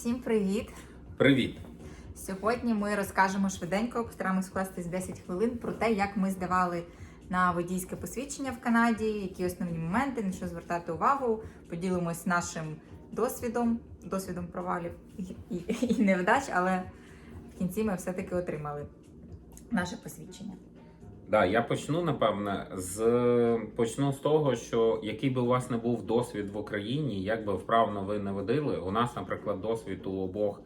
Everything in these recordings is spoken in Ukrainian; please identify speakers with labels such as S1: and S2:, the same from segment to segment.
S1: Всім привіт!
S2: Привіт!
S1: Сьогодні ми розкажемо швиденько, постараємось вкластись 10 хвилин про те, як ми здавали на водійське посвідчення в Канаді, які основні моменти, на що звертати увагу. Поділимось нашим досвідом, досвідом провалів і, і, і невдач, але в кінці ми все-таки отримали наше посвідчення.
S2: Да, я почну напевне з почну з того, що який би у вас не був досвід в Україні, як би вправно ви не водили. У нас, наприклад, досвід у обох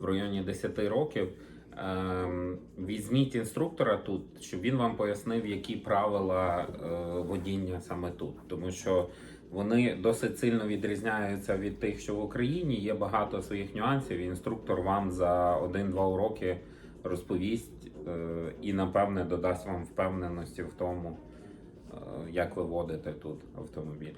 S2: в районі 10 років. Ем, візьміть інструктора тут, щоб він вам пояснив, які правила е, водіння саме тут, тому що вони досить сильно відрізняються від тих, що в Україні. Є багато своїх нюансів. і Інструктор вам за один-два уроки розповість і, напевне, додасть вам впевненості в тому, е, як ви водите тут автомобіль.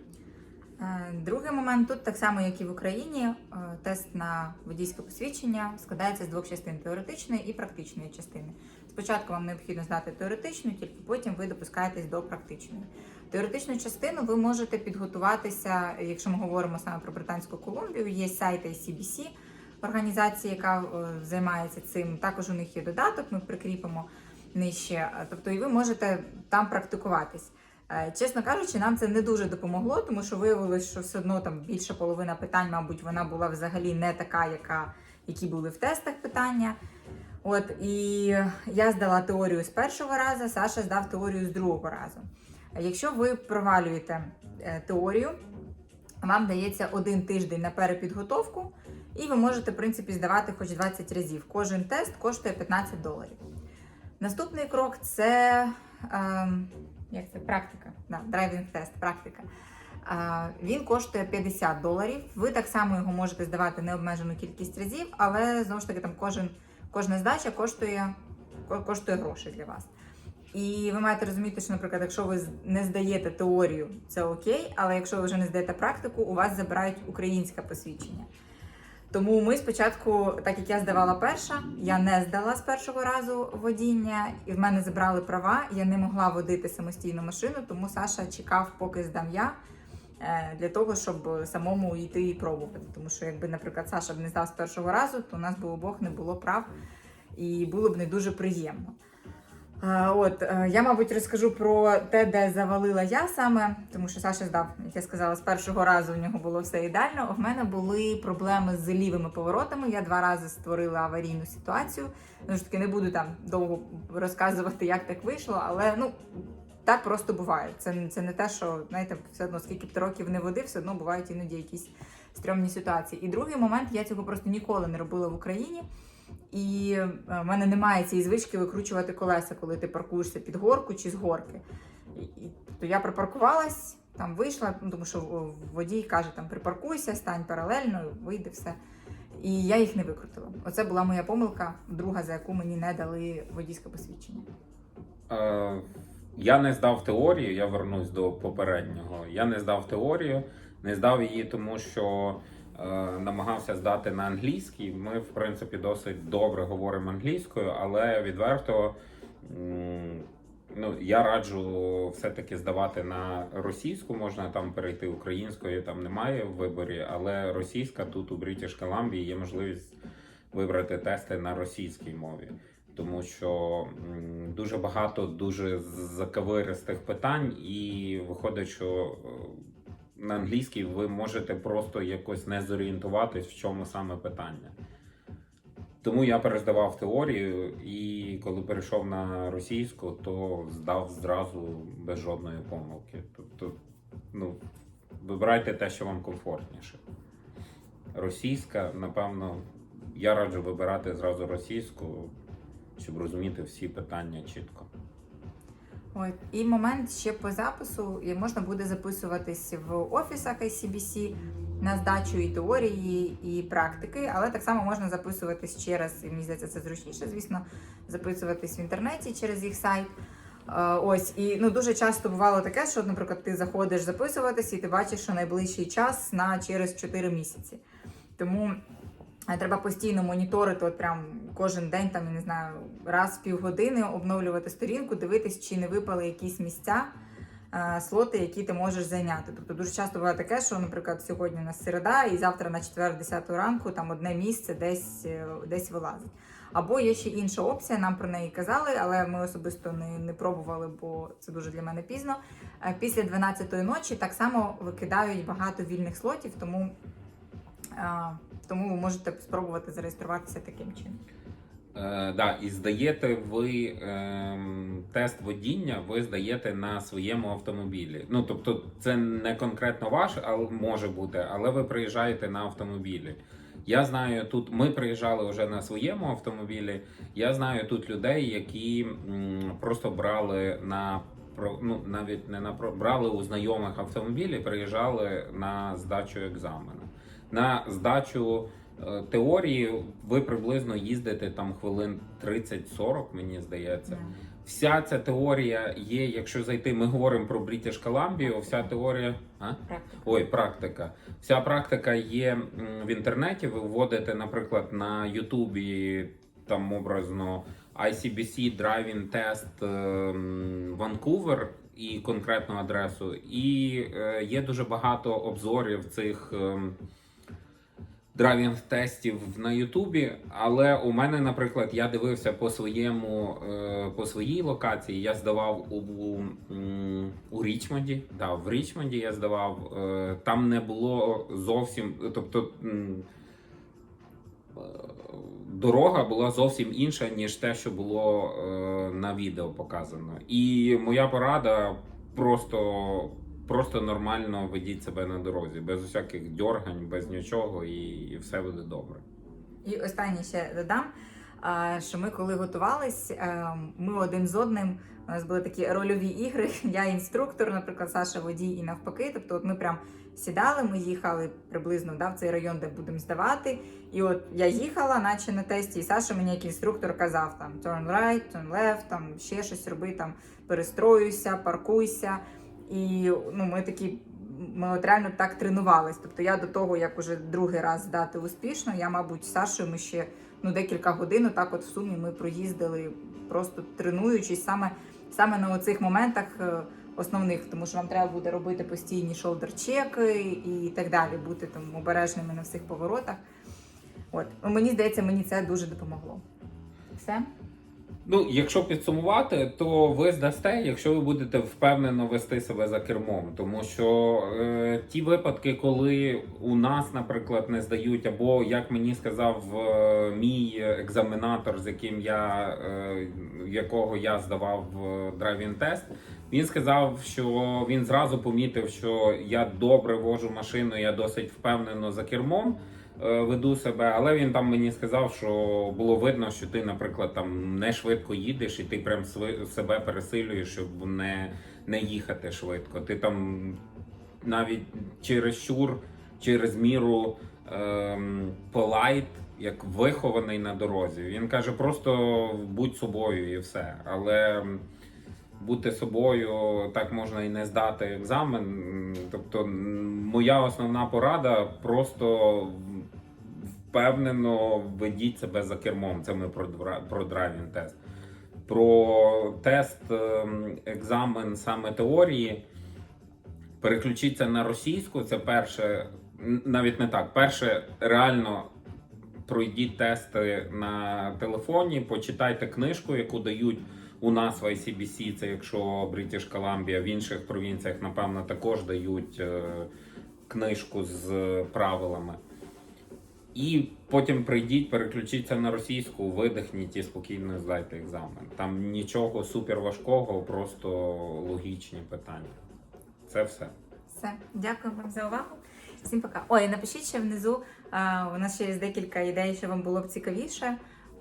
S1: Е, Другий момент тут, так само як і в Україні, е, тест на водійське посвідчення складається з двох частин теоретичної і практичної частини. Спочатку вам необхідно знати теоретичну, тільки потім ви допускаєтесь до практичної. Теоретичну частину ви можете підготуватися, якщо ми говоримо саме про Британську Колумбію, є сайт ICBC, організація, яка е, займається цим. Також у них є додаток, ми прикріпимо нижче. Е, Тобто, і ви можете там практикуватись. Е, Чесно кажучи, нам це не дуже допомогло, тому що виявилось, що все одно там більша половина питань, мабуть, вона була взагалі не така, яка, які були в тестах питання. От і я здала теорію з першого разу, Саша здав теорію з другого разу. Якщо ви провалюєте теорію, вам дається один тиждень на перепідготовку, і ви можете, в принципі, здавати хоч 20 разів. Кожен тест коштує 15 доларів. Наступний крок це. ем, як це практика, да, драйвінг тест, практика. А, він коштує 50 доларів. Ви так само його можете здавати необмежену кількість разів, але знову ж таки там кожен, кожна здача коштує, ко- коштує гроші для вас. І ви маєте розуміти, що, наприклад, якщо ви не здаєте теорію, це окей, але якщо ви вже не здаєте практику, у вас забирають українське посвідчення. Тому ми спочатку, так як я здавала перша, я не здала з першого разу водіння, і в мене забрали права. Я не могла водити самостійну машину, тому Саша чекав, поки здам я, е, для того, щоб самому йти і пробувати. Тому що, якби, наприклад, Саша б не здав з першого разу, то у нас би обох не було прав і було б не дуже приємно. От е, я, мабуть, розкажу про те, де завалила я саме, тому що Саша здав, як я сказала, з першого разу у нього було все ідеально. У мене були проблеми з лівими поворотами. Я два рази створила аварійну ситуацію. Знову ж таки, не буду там довго розказувати, як так вийшло, але ну так просто буває. Це, це не те, що знаєте, все одно скільки б ти років не водив, все одно бувають іноді якісь стрьомні ситуації. І другий момент я цього просто ніколи не робила в Україні. І е, в мене немає цієї звички викручувати колеса, коли ти паркуєшся під горку чи з горки. І, то я припаркувалась, там вийшла, ну, тому що водій каже, там припаркуйся, стань паралельно, вийде все. І я їх не викрутила. Оце була моя помилка, друга, за яку мені не дали водійське посвідчення.
S2: Е, я не здав теорію, я вернусь до попереднього. Я не здав теорію, не здав її, тому що намагався здати на англійській. Ми, в принципі, досить добре говоримо англійською, але відверто. Ну, я раджу все-таки здавати на російську, можна там перейти українською, там немає в виборі, але російська тут у British Columbia є можливість вибрати тести на російській мові тому що дуже багато дуже заковиристих питань, і виходить, що е, на англійській ви можете просто якось не зорієнтуватись, в чому саме питання. Тому я перездавав теорію, і коли перейшов на російську, то здав зразу без жодної помилки. Тобто, ну, вибирайте те, що вам комфортніше. Російська, напевно, я раджу вибирати зразу російську, щоб розуміти всі питання чітко.
S1: От. І момент ще по запису і можна буде записуватись в офісах ICBC на здачу і теорії, і практики, але так само можна записуватись через, і мені здається, це зручніше, звісно, записуватись в інтернеті через їх сайт. Е, Ось і ну дуже часто бувало таке, що, наприклад, ти заходиш записуватись, і ти бачиш, що найближчий час на через 4 місяці. Тому треба постійно моніторити, от прям кожен день, там я не знаю, раз в півгодини обновлювати сторінку, дивитись, чи не випали якісь місця, е, слоти, які ти можеш зайняти. Тобто дуже часто буває таке, що, наприклад, сьогодні у нас середа, і завтра на четвер, 10 ранку, там одне місце десь, е, десь вилазить. Або є ще інша опція, нам про неї казали, але ми особисто не, не пробували, бо це дуже для мене пізно. Е, Після 12-ї ночі так само викидають багато вільних слотів, тому, тому ви можете спробувати зареєструватися таким чином.
S2: Е, да, і здаєте ви ем, тест водіння, ви здаєте на своєму автомобілі. Ну тобто, це не конкретно ваш, але може бути, але ви приїжджаєте на автомобілі. Я знаю тут, ми приїжджали вже на своєму автомобілі. Я знаю тут людей, які м, просто брали на ну навіть не на брали у знайомих автомобілі, приїжджали на здачу екзамену. На здачу е, теорії ви приблизно їздите там хвилин 30-40, мені здається. Вся ця теорія є, якщо зайти, ми говоримо про British Columbia, вся теорія. А?
S1: Практика.
S2: Ой, практика. Вся практика є в інтернеті. Ви вводите, наприклад, на Ютубі там образно ICBC Driving Test ем, Vancouver і конкретну адресу. І е, є дуже багато обзорів цих. Драйвінг тестів на Ютубі, але у мене, наприклад, я дивився по своєму е, по своїй локації. Я здавав у, у, Річмонді. Да, в Річмонді я здавав. Е, там не було зовсім, тобто. е, Дорога була зовсім інша, ніж те, що було на відео показано. І моя порада просто, просто нормально ведіть себе на дорозі, без усяких дьоргань, без нічого, і, і все буде добре.
S1: І останнє ще додам, що ми коли готувались, е, ми один з одним. У нас були такі рольові ігри. Я інструктор, наприклад, Саша водій і навпаки. Тобто, от ми прям сідали, ми їхали приблизно да, в цей район, де будемо здавати. І от я їхала, наче на тесті, і Саша мені як інструктор казав там turn right, turn left, там ще щось роби, там перестроюйся, паркуйся. І ну, ми такі. Ми от реально так тренувались. Тобто я до того, як уже другий раз здати успішно, я, мабуть, з Сашою ми ще ну, декілька годин, так от в сумі ми проїздили, просто тренуючись саме, саме на оцих моментах е, основних, тому що вам треба буде робити постійні шолдер-чеки і так далі, бути там обережними на всіх поворотах. От. Ну, Мені здається, мені це дуже допомогло. Все?
S2: Ну, якщо підсумувати, то ви здасте, якщо ви будете впевнено вести себе за кермом. Тому що е, ті випадки, коли у нас, наприклад, не здають, або як мені сказав е, мій екзаменатор, з яким я е, якого я здавав драйвін тест, він сказав, що він зразу помітив, що я добре вожу машину, я досить впевнено за кермом е, веду себе, але він там мені сказав, що було видно, що ти, наприклад, там не швидко їдеш, і ти прям себе пересилюєш, щоб не, не їхати швидко. Ти там навіть чересчур, через міру ем, полайт, як вихований на дорозі. Він каже, просто будь собою і все. Але бути собою так можна і не здати екзамен. Тобто, моя основна порада просто впевнено ведіть себе за кермом. Це ми про, про драйвінг тест. Про тест ем, екзамен саме теорії. Переключіться на російську. Це перше, навіть не так. Перше, реально пройдіть тести на телефоні, почитайте книжку, яку дають у нас в ICBC, це якщо British Columbia, в інших провінціях, напевно, також дають е, книжку з правилами. І потім прийдіть, переключіться на російську, видихніть і спокійно здайте екзамен. Там нічого супер важкого, просто логічні питання. Це все.
S1: Все, дякую вам за увагу. Всім пока. Ой, напишіть ще внизу. У нас ще є декілька ідей, що вам було б цікавіше.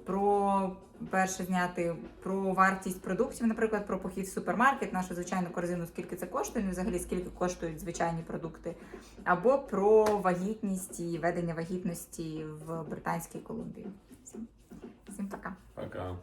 S1: Про перше зняти про вартість продуктів, наприклад, про похід в супермаркет, нашу звичайну корзину, скільки це коштує, ну, взагалі скільки коштують звичайні продукти, або про вагітність і ведення вагітності в Британській Колумбії. Всім, всім пока.
S2: Пока.